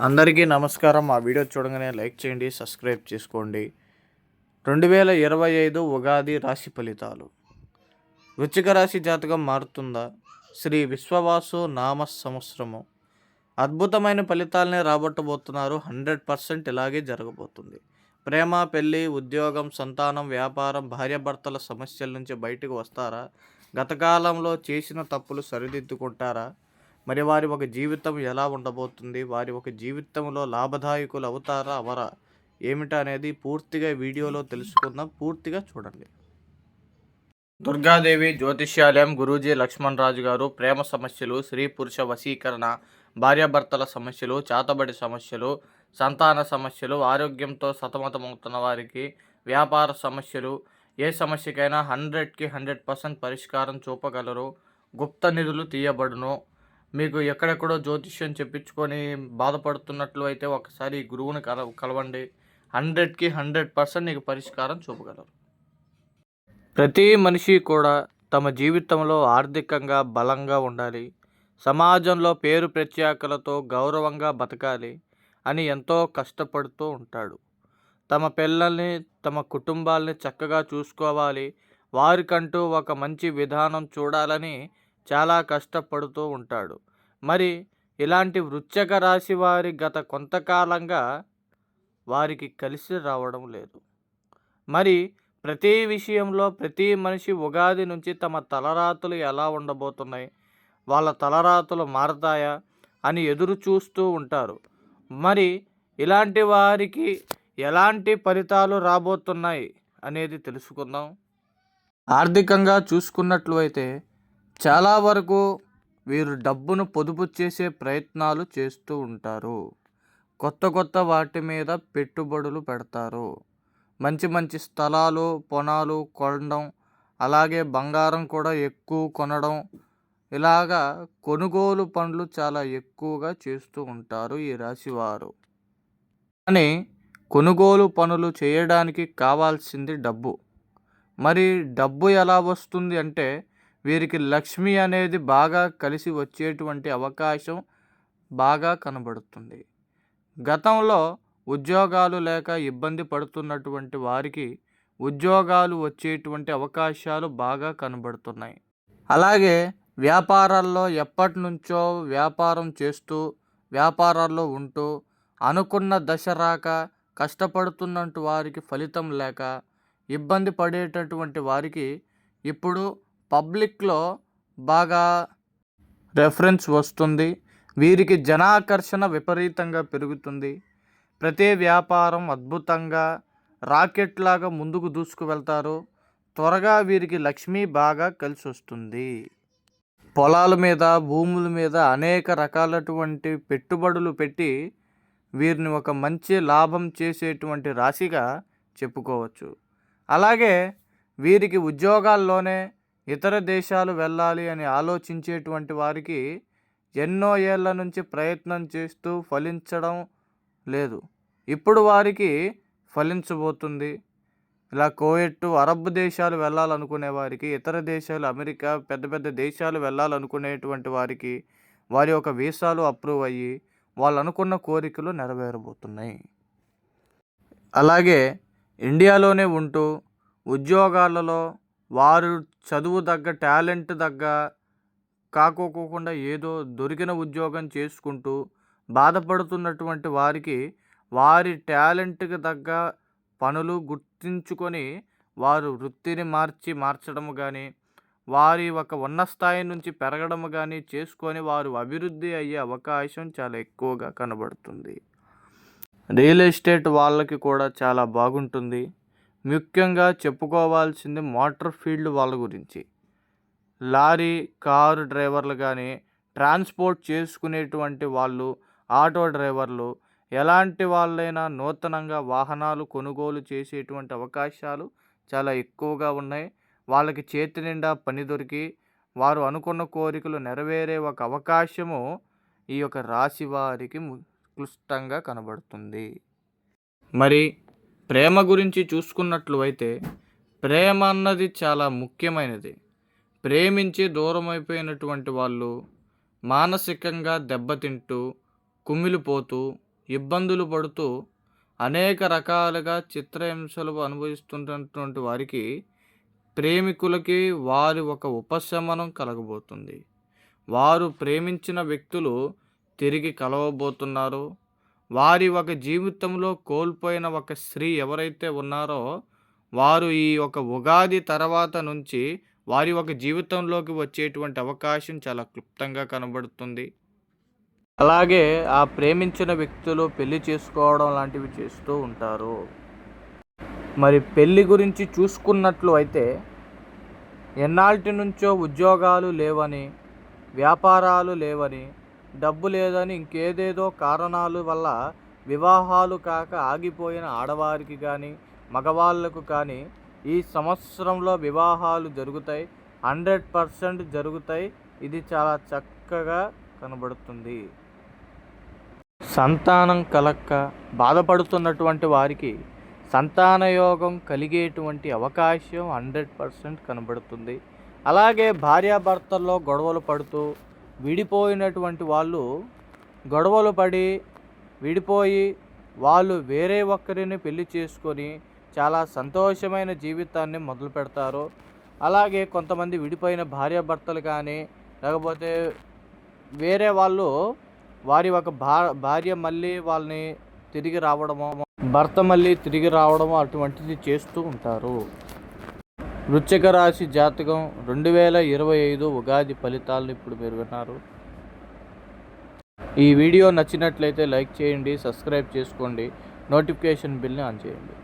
అందరికీ నమస్కారం. ఆ వీడియో చూడగానే లైక్ చేయండి సబ్స్క్రైబ్ చేసుకోండి. రెండు వేల ఇరవై ఐదు ఉగాది రాశి ఫలితాలు. వృచ్చిక రాశి జాతకం మారుతుందా? శ్రీ విశ్వవాసు నామ సంవత్సరము. అద్భుతమైన ఫలితాలనే రాబట్టబోతున్నారు. హండ్రెడ్ పర్సెంట్ ఇలాగే జరగబోతుంది. ప్రేమ పెళ్ళి ఉద్యోగం సంతానం వ్యాపారం భార్యాభర్తల సమస్యల నుంచి బయటకు వస్తారా? గతకాలంలో చేసిన తప్పులు సరిదిద్దుకుంటారా? మరి వారి ఒక జీవితం ఎలా ఉండబోతుంది? వారి ఒక జీవితంలో లాభదాయకులు అవుతారా? అవరా ఏమిటా అనేది పూర్తిగా వీడియోలో తెలుసుకుందాం. పూర్తిగా చూడండి. దుర్గాదేవి జ్యోతిష్యాలయం గురూజీ లక్ష్మణ్ రాజు గారు ప్రేమ సమస్యలు స్త్రీ పురుష వశీకరణ భార్యాభర్తల సమస్యలు చాతబడి సమస్యలు సంతాన సమస్యలు ఆరోగ్యంతో సతమతమవుతున్న వారికి వ్యాపార సమస్యలు ఏ సమస్యకైనా హండ్రెడ్కి హండ్రెడ్ పర్సెంట్ పరిష్కారం చూపగలరు. గుప్త నిధులు తీయబడును. మీకు ఎక్కడెక్కడో జ్యోతిష్యం చెప్పించుకొని బాధపడుతున్నట్లు అయితే ఒకసారి ఈ గురువుని కల కలవండి. హండ్రెడ్కి హండ్రెడ్ పర్సెంట్ నీకు పరిష్కారం చూపగలరు. ప్రతి మనిషి కూడా తమ జీవితంలో ఆర్థికంగా బలంగా ఉండాలి. సమాజంలో పేరు ప్రత్యేకలతో గౌరవంగా బతకాలి అని ఎంతో కష్టపడుతూ ఉంటాడు. తమ పిల్లల్ని తమ కుటుంబాల్ని చక్కగా చూసుకోవాలి. వారికంటూ ఒక మంచి విధానం చూడాలని చాలా కష్టపడుతూ ఉంటాడు. మరి ఇలాంటి వృశ్చిక రాశి వారి గత కొంతకాలంగా వారికి కలిసి రావడం లేదు. మరి ప్రతి విషయంలో ప్రతి మనిషి ఉగాది నుంచి తమ తలరాతులు ఎలా ఉండబోతున్నాయి? వాళ్ళ తలరాతులు మారతాయా? అని ఎదురు చూస్తూ ఉంటారు. మరి ఇలాంటి వారికి ఎలాంటి ఫలితాలు రాబోతున్నాయి అనేది తెలుసుకుందాం. ఆర్థికంగా చూసుకున్నట్లు అయితే చాలా వరకు వీరు డబ్బును పొదుపు చేసే ప్రయత్నాలు చేస్తూ ఉంటారు. కొత్త కొత్త వాటి మీద పెట్టుబడులు పెడతారు. మంచి మంచి స్థలాలు పొలాలు కొనడం అలాగే బంగారం కూడా ఎక్కువ కొనడం ఇలాగా కొనుగోలు పనులు చాలా ఎక్కువగా చేస్తూ ఉంటారు ఈ రాశివారు. కానీ కొనుగోలు పనులు చేయడానికి కావాల్సింది డబ్బు. మరి డబ్బు ఎలా వస్తుంది అంటే వీరికి లక్ష్మి అనేది బాగా కలిసి వచ్చేటువంటి అవకాశం బాగా కనబడుతుంది. గతంలో ఉద్యోగాలు లేక ఇబ్బంది పడుతున్నటువంటి వారికి ఉద్యోగాలు వచ్చేటువంటి అవకాశాలు బాగా కనబడుతున్నాయి. అలాగే వ్యాపారాల్లో ఎప్పటి నుంచో వ్యాపారం చేస్తూ వ్యాపారాల్లో ఉంటూ అనుకున్న దశ రాక కష్టపడుతున్నట్టు వారికి ఫలితం లేక ఇబ్బంది పడేటటువంటి వారికి ఇప్పుడు పబ్లిక్లో బాగా రెఫరెన్స్ వస్తుంది. వీరికి జనాకర్షణ విపరీతంగా పెరుగుతుంది. ప్రతి వ్యాపారం అద్భుతంగా రాకెట్ లాగా ముందుకు దూసుకు వెళ్తారు త్వరగా వీరికి లక్ష్మి బాగా కలిసి వస్తుంది పొలాల మీద భూముల మీద అనేక రకాలటువంటి పెట్టుబడులు పెట్టి వీరిని ఒక మంచి లాభం చేసేటువంటి రాశిగా చెప్పుకోవచ్చు. అలాగే వీరికి ఉద్యోగాల్లోనే ఇతర దేశాలు వెళ్ళాలి అని ఆలోచించేటువంటి వారికి ఎన్నో ఏళ్ళ నుంచి ప్రయత్నం చేస్తూ ఫలించడం లేదు. ఇప్పుడు వారికి ఫలించబోతుంది. ఇలా కోయట్టు అరబ్ దేశాలు వెళ్ళాలనుకునే వారికి ఇతర దేశాలు అమెరికా పెద్ద పెద్ద దేశాలు వెళ్ళాలనుకునేటువంటి వారికి వారి యొక్క వీసాలు అప్రూవ్ అయ్యి వాళ్ళు అనుకున్న కోరికలు నెరవేరబోతున్నాయి. అలాగే ఇండియాలోనే ఉంటూ ఉద్యోగాలలో వారు చదువు తగ్గ టాలెంట్ తగ్గ కాకోకోకుండా ఏదో దొరికిన ఉద్యోగం చేసుకుంటూ బాధపడుతున్నటువంటి వారికి వారి టాలెంట్కి తగ్గ పనులు గుర్తించుకొని వారు వృత్తిని మార్చి మార్చడము కానీ వారి ఒక ఉన్న స్థాయి నుంచి పెరగడము కానీ చేసుకొని వారు అభివృద్ధి అయ్యే అవకాశం చాలా ఎక్కువగా కనబడుతుంది. రియల్ ఎస్టేట్ వాళ్ళకి కూడా చాలా బాగుంటుంది. ముఖ్యంగా చెప్పుకోవాల్సింది మోటార్ ఫీల్డ్ వాళ్ళ గురించి. లారీ కారు డ్రైవర్లు కానీ ట్రాన్స్పోర్ట్ చేసుకునేటువంటి వాళ్ళు ఆటో డ్రైవర్లు ఎలాంటి వాళ్ళైనా నూతనంగా వాహనాలు కొనుగోలు చేసేటువంటి అవకాశాలు చాలా ఎక్కువగా ఉన్నాయి. వాళ్ళకి చేతి నిండా పని దొరికి వారు అనుకున్న కోరికలు నెరవేరే ఒక అవకాశము ఈ యొక్క రాశి వారికి క్లుష్టంగా కనబడుతుంది. మరి ప్రేమ గురించి చూసుకున్నట్లు అయితే ప్రేమ అన్నది చాలా ముఖ్యమైనది. ప్రేమించి దూరం అయిపోయినటువంటి వాళ్ళు మానసికంగా దెబ్బతింటూ కుమిలిపోతూ ఇబ్బందులు పడుతూ అనేక రకాలుగా చిత్రహింసలు అనుభవిస్తున్నటువంటి వారికి ప్రేమికులకి వారి ఒక ఉపశమనం కలగబోతుంది. వారు ప్రేమించిన వ్యక్తులు తిరిగి కలవబోతున్నారు. వారి ఒక జీవితంలో కోల్పోయిన ఒక స్త్రీ ఎవరైతే ఉన్నారో వారు ఈ ఒక ఉగాది తర్వాత నుంచి వారి ఒక జీవితంలోకి వచ్చేటువంటి అవకాశం చాలా క్లుప్తంగా కనబడుతుంది. అలాగే ఆ ప్రేమించిన వ్యక్తులు పెళ్ళి చేసుకోవడం లాంటివి చేస్తూ ఉంటారు. మరి పెళ్ళి గురించి చూసుకున్నట్లు అయితే ఎన్నాటి నుంచో ఉద్యోగాలు లేవని వ్యాపారాలు లేవని డబ్బు లేదని ఇంకేదేదో కారణాల వల్ల వివాహాలు కాక ఆగిపోయిన ఆడవారికి కానీ మగవాళ్ళకు కానీ ఈ సంవత్సరంలో వివాహాలు జరుగుతాయి. హండ్రెడ్ పర్సెంట్ జరుగుతాయి. ఇది చాలా చక్కగా కనబడుతుంది. సంతానం కలక్క బాధపడుతున్నటువంటి వారికి సంతానయోగం కలిగేటువంటి అవకాశం హండ్రెడ్ పర్సెంట్ కనబడుతుంది. అలాగే భార్యాభర్తల్లో గొడవలు పడుతూ విడిపోయినటువంటి వాళ్ళు గొడవలు పడి విడిపోయి వాళ్ళు వేరే ఒక్కరిని పెళ్ళి చేసుకొని చాలా సంతోషమైన జీవితాన్ని మొదలు పెడతారు. అలాగే కొంతమంది విడిపోయిన భార్యాభర్తలు కానీ లేకపోతే వేరే వాళ్ళు వారి ఒక భా భార్య మళ్ళీ వాళ్ళని తిరిగి రావడము భర్త మళ్ళీ తిరిగి రావడము అటువంటిది చేస్తూ ఉంటారు. వృశ్చిక రాశి జాతకం రెండు వేల ఇరవై ఐదు ఉగాది ఫలితాలను ఇప్పుడు మీరు విన్నారు ఈ వీడియో నచ్చినట్లయితే లైక్ చేయండి సబ్స్క్రైబ్ చేసుకోండి నోటిఫికేషన్ బిల్ని ఆన్ చేయండి.